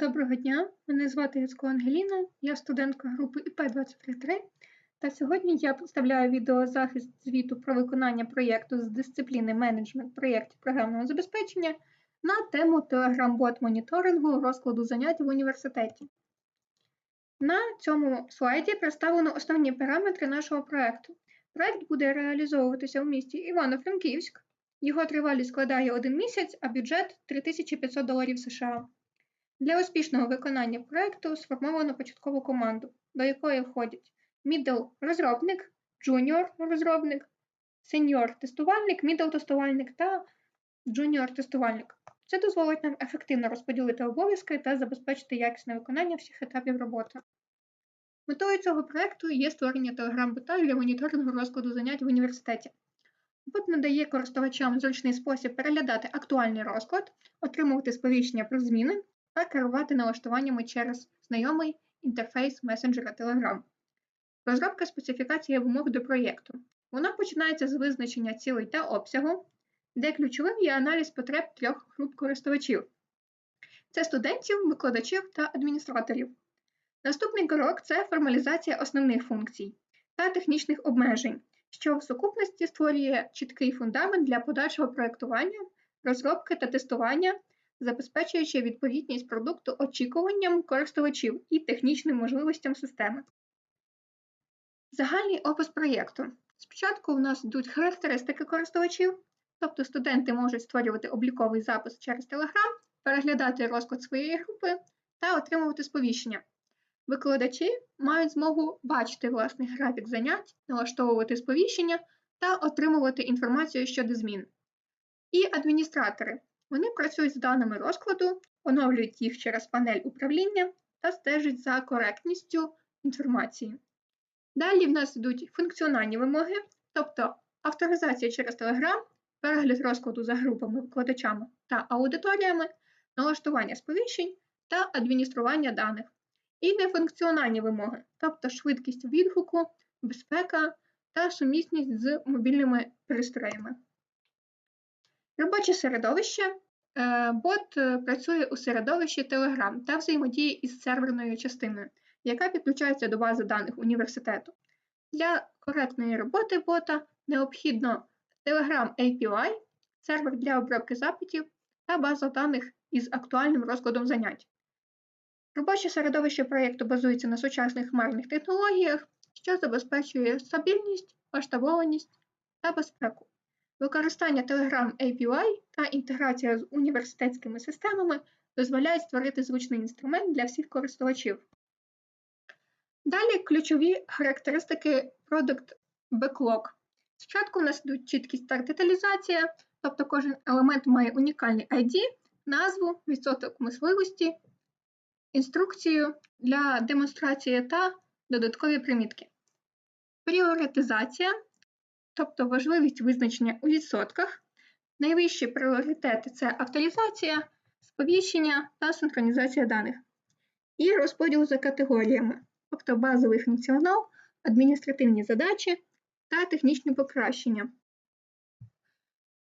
Доброго дня, мене звати Яцько Ангеліна, я студентка групи ІП-233 та сьогодні я представляю відеозахист звіту про виконання проєкту з дисципліни менеджмент проєктів програмного забезпечення на тему Telegram-бот моніторингу розкладу занять в університеті. На цьому слайді представлено основні параметри нашого проєкту. Проєкт буде реалізовуватися у місті Івано-Франківськ. Його тривалість складає один місяць, а бюджет 3500 доларів США. Для успішного виконання проєкту сформовано початкову команду, до якої входять middle розробник, junior розробник, senior тестувальник, middle тестувальник та junior тестувальник. Це дозволить нам ефективно розподілити обов'язки та забезпечити якісне виконання всіх етапів роботи. Метою цього проєкту є створення телеграм-бота для моніторингу розкладу занять в університеті. Бот надає користувачам зручний спосіб переглядати актуальний розклад, отримувати сповіщення про зміни та керувати налаштуваннями через знайомий інтерфейс месенджера Telegram. Розробка специфікації вимог до проєкту. Вона починається з визначення цілей та обсягу, де ключовим є аналіз потреб трьох груп користувачів. Це студентів, викладачів та адміністраторів. Наступний крок це формалізація основних функцій та технічних обмежень, що в сукупності створює чіткий фундамент для подальшого проєктування, розробки та тестування забезпечуючи відповідність продукту очікуванням користувачів і технічним можливостям системи. Загальний опис проєкту. Спочатку в нас йдуть характеристики користувачів, тобто студенти можуть створювати обліковий запис через Telegram, переглядати розклад своєї групи та отримувати сповіщення. Викладачі мають змогу бачити власний графік занять, налаштовувати сповіщення та отримувати інформацію щодо змін. І адміністратори вони працюють з даними розкладу, оновлюють їх через панель управління та стежать за коректністю інформації. Далі в нас йдуть функціональні вимоги, тобто авторизація через Telegram, перегляд розкладу за групами, викладачами та аудиторіями, налаштування сповіщень та адміністрування даних. І нефункціональні вимоги, тобто швидкість відгуку, безпека та сумісність з мобільними пристроями. Робоче середовище. Е, бот е, працює у середовищі Telegram та взаємодіє із серверною частиною, яка підключається до бази даних університету. Для коректної роботи бота необхідно Telegram API, сервер для обробки запитів та база даних із актуальним розкладом занять. Робоче середовище проєкту базується на сучасних хмарних технологіях, що забезпечує стабільність, масштабованість та безпеку. Використання Telegram API та інтеграція з університетськими системами дозволяють створити зручний інструмент для всіх користувачів. Далі ключові характеристики Product Backlog. Спочатку у нас йдуть чіткість та деталізація, тобто кожен елемент має унікальний ID, назву, відсоток можливості, інструкцію для демонстрації та додаткові примітки. Пріоритизація тобто важливість визначення у відсотках. Найвищі пріоритети це авторизація, сповіщення та синхронізація даних. І розподіл за категоріями, тобто базовий функціонал, адміністративні задачі та технічні покращення.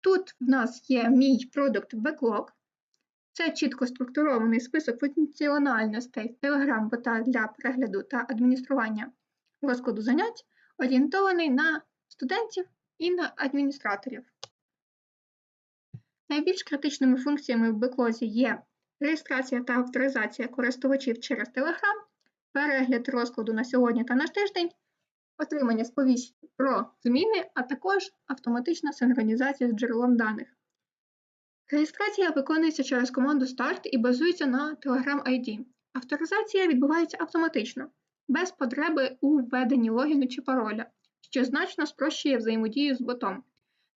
Тут в нас є мій Product Backlog. Це чітко структурований список функціональностей Telegram-бота для перегляду та адміністрування розкладу занять, орієнтований на студентів і на адміністраторів. Найбільш критичними функціями в беклозі є реєстрація та авторизація користувачів через Telegram, перегляд розкладу на сьогодні та на тиждень, отримання сповіщень про зміни, а також автоматична синхронізація з джерелом даних. Реєстрація виконується через команду Start і базується на Telegram ID. Авторизація відбувається автоматично, без потреби у введенні логіну чи пароля що значно спрощує взаємодію з ботом.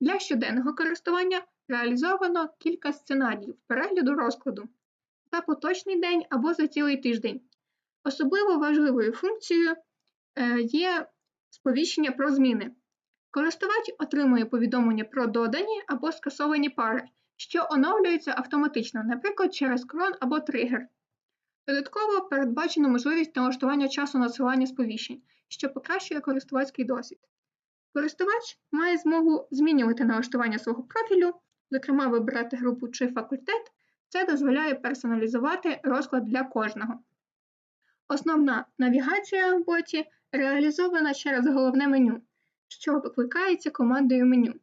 Для щоденного користування реалізовано кілька сценаріїв перегляду розкладу за поточний день або за цілий тиждень. Особливо важливою функцією е, є сповіщення про зміни. Користувач отримує повідомлення про додані або скасовані пари, що оновлюються автоматично, наприклад, через крон або тригер. Додатково передбачено можливість налаштування часу надсилання сповіщень, що покращує користувацький досвід. Користувач має змогу змінювати налаштування свого профілю, зокрема вибирати групу чи факультет Це дозволяє персоналізувати розклад для кожного. Основна навігація в боті реалізована через головне меню, що викликається командою меню,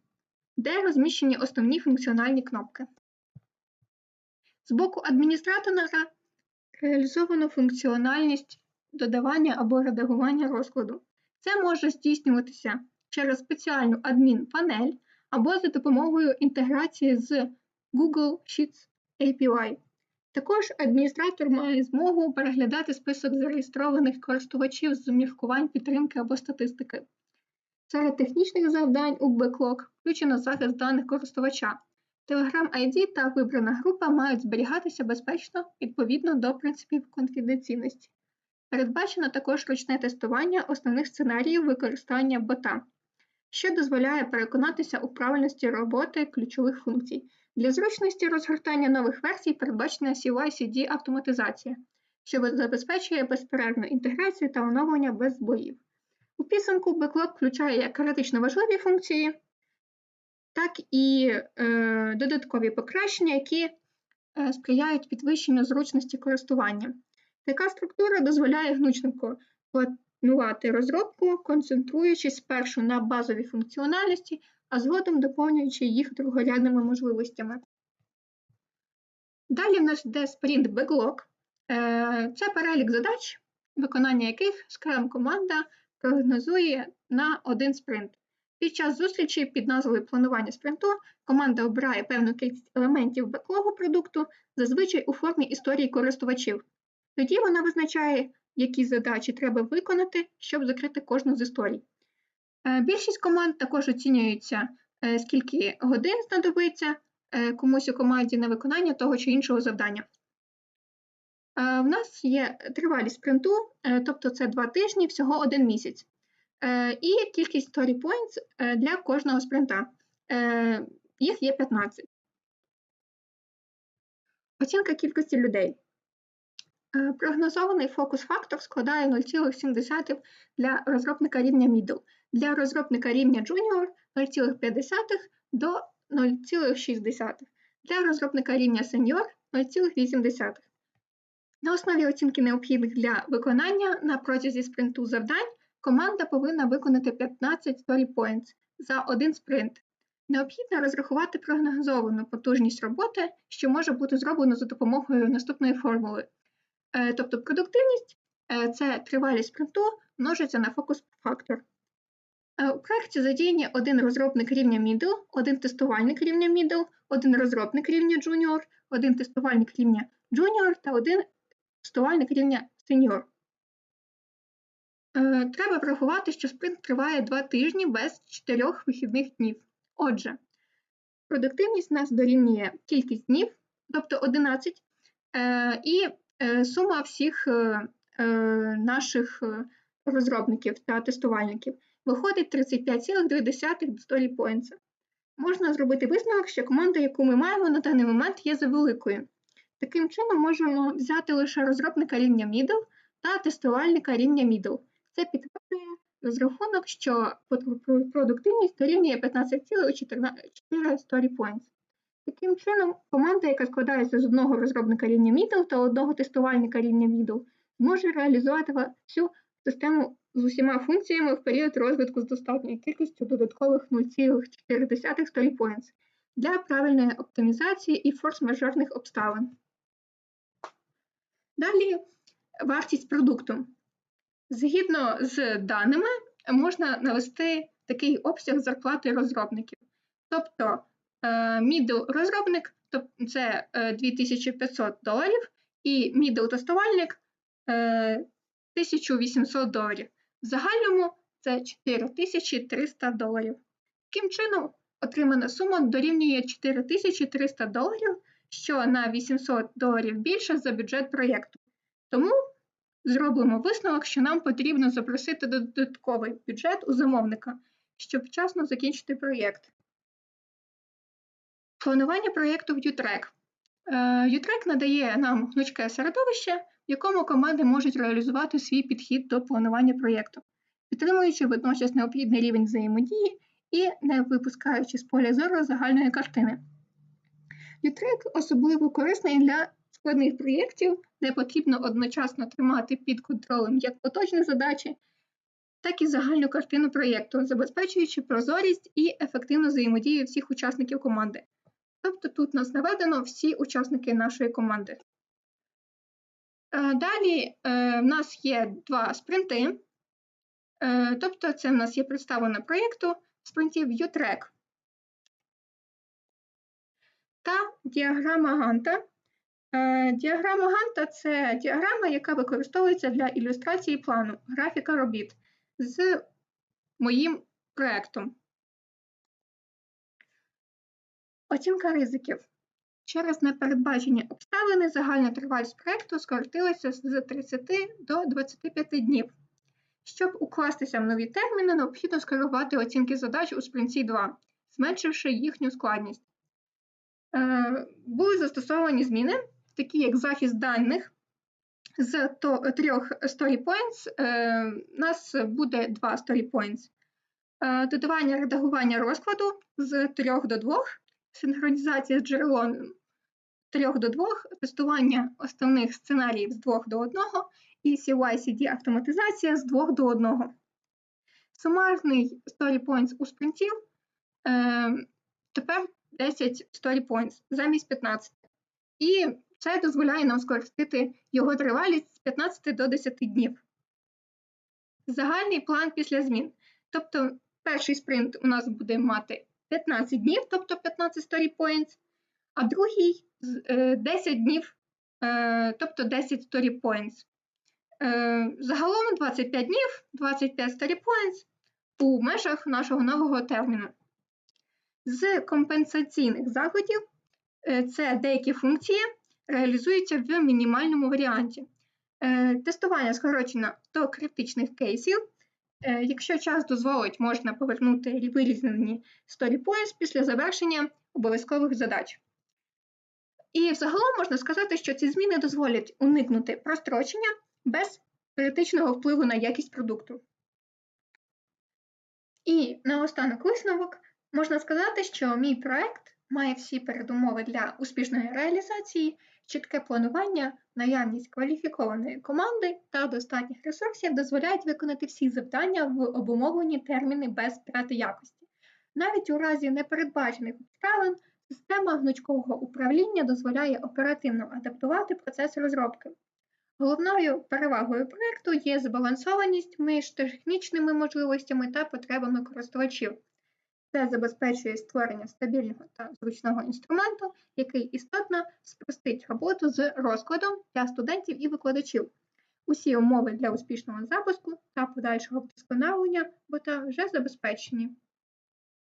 де розміщені основні функціональні кнопки. З боку адміністратора реалізовано функціональність додавання або редагування розкладу. Це може здійснюватися через спеціальну адмін-панель або за допомогою інтеграції з Google Sheets API. Також адміністратор має змогу переглядати список зареєстрованих користувачів з міркувань підтримки або статистики. Серед технічних завдань у Backlog включено захист даних користувача. Telegram ID та вибрана група мають зберігатися безпечно відповідно до принципів конфіденційності. Передбачено також ручне тестування основних сценаріїв використання бота, що дозволяє переконатися у правильності роботи ключових функцій. Для зручності розгортання нових версій передбачена CY-CD автоматизація, що забезпечує безперервну інтеграцію та оновлення без збоїв. У підсумку Backlog включає як критично важливі функції, так і е, додаткові покращення, які е, сприяють підвищенню зручності користування. Така структура дозволяє гнучно планувати розробку, концентруючись спершу на базовій функціональності, а згодом доповнюючи їх другорядними можливостями. Далі в нас йде Backlog. Е, це перелік задач, виконання яких Scrum команда прогнозує на один спринт. Під час зустрічі під назвою планування спринту команда обирає певну кількість елементів беклогу продукту, зазвичай у формі історії користувачів. Тоді вона визначає, які задачі треба виконати, щоб закрити кожну з історій. Е, більшість команд також оцінюється, е, скільки годин знадобиться е, комусь у команді на виконання того чи іншого завдання. В нас є тривалість спринту, тобто це два тижні, всього один місяць. І кількість story points для кожного спринта. Їх є 15. Оцінка кількості людей. Прогнозований фокус-фактор складає 0,7 для розробника рівня middle, для розробника рівня Junior 0,5 до 0,6, для розробника рівня Senior 0,8. На основі оцінки необхідних для виконання на протязі спринту завдань команда повинна виконати 15 story points за один спринт. Необхідно розрахувати прогнозовану потужність роботи, що може бути зроблено за допомогою наступної формули. Е, тобто продуктивність е, це тривалість спринту множиться на фокус-фактор. Е, у проєкті задіяні один розробник рівня middle, один тестувальник рівня middle, один розробник рівня junior, один тестувальник рівня junior та один тестувальник рівня senior. Треба врахувати, що спринт триває 2 тижні без 4 вихідних днів. Отже, продуктивність у нас дорівнює кількість днів, тобто 11, і Е, сума всіх е, е, наших розробників та тестувальників виходить 35,2 Story Points. Можна зробити висновок, що команда, яку ми маємо на даний момент, є завеликою. Таким чином, можемо взяти лише розробника рівня middle та тестувальника рівня middle. Це підтверджує розрахунок, що продуктивність дорівнює 15,4 Story Points. Таким чином, команда, яка складається з одного розробника рівня middle та одного тестувальника рівня middle, може реалізувати всю систему з усіма функціями в період розвитку з достатньою кількістю додаткових 0,4 story points для правильної оптимізації і форс-мажорних обставин. Далі вартість продукту. Згідно з даними, можна навести такий обсяг зарплати розробників. Тобто middle розробник, це 2500 е, доларів, і middle тестувальник 1800 е, доларів. В загальному це 4300 доларів. Таким чином, отримана сума дорівнює 4300 доларів, що на 800 доларів більше за бюджет проєкту. Тому зробимо висновок, що нам потрібно запросити додатковий бюджет у замовника, щоб вчасно закінчити проєкт. Планування проєкту в. UTrack е, надає нам гнучке середовище, в якому команди можуть реалізувати свій підхід до планування проєкту, підтримуючи водночас необхідний рівень взаємодії і не випускаючи з поля зору загальної картини. Utrek особливо корисний для складних проєктів, де потрібно одночасно тримати під контролем як поточні задачі, так і загальну картину проєкту, забезпечуючи прозорість і ефективну взаємодію всіх учасників команди. Тобто тут нас наведено всі учасники нашої команди. Е, Далі е, в нас є два спринти. Е, Тобто, це в нас є представлено проєкту спринтів U-Track та діаграма Ганта. Е, Діаграма Ганта це діаграма, яка використовується для ілюстрації плану графіка робіт з моїм проєктом. Оцінка ризиків. Через непередбачені обставини загальна тривалість проєкту скоротилася з 30 до 25 днів. Щоб укластися в нові терміни, необхідно скоригувати оцінки задач у спринті 2, зменшивши їхню складність. Е, Були застосовані зміни, такі як захист даних з трьох story points. е, У нас буде два story points. Е, Додавання редагування розкладу з 3 до 2, синхронізація з джерелом 3 до 2, тестування основних сценаріїв з 2 до 1 і CY-CD автоматизація з 2 до 1. Сумарний story points у спринтів е, тепер 10 story points замість 15. І це дозволяє нам скоротити його тривалість з 15 до 10 днів. Загальний план після змін. Тобто перший спринт у нас буде мати 15 днів, тобто 15 story points, а другий е, 10 днів, е, тобто 10 story points. Е, Загалом 25 днів, 25 story points у межах нашого нового терміну. З компенсаційних заходів е, це деякі функції реалізуються в мінімальному варіанті. Е, Тестування скорочено до критичних кейсів. Е, Якщо час дозволить, можна повернути вирізані story points після завершення обов'язкових задач. І взагалом можна сказати, що ці зміни дозволять уникнути прострочення без критичного впливу на якість продукту. І наостанок висновок можна сказати, що мій проект має всі передумови для успішної реалізації, чітке планування, наявність кваліфікованої команди та достатніх ресурсів дозволяють виконати всі завдання в обумовлені терміни без втрати якості. Навіть у разі непередбачених обставин система гнучкового управління дозволяє оперативно адаптувати процес розробки. Головною перевагою проєкту є збалансованість між технічними можливостями та потребами користувачів. Це забезпечує створення стабільного та зручного інструменту, який істотно спростить роботу з розкладом для студентів і викладачів. Усі умови для успішного запуску та подальшого вдосконалення бота вже забезпечені.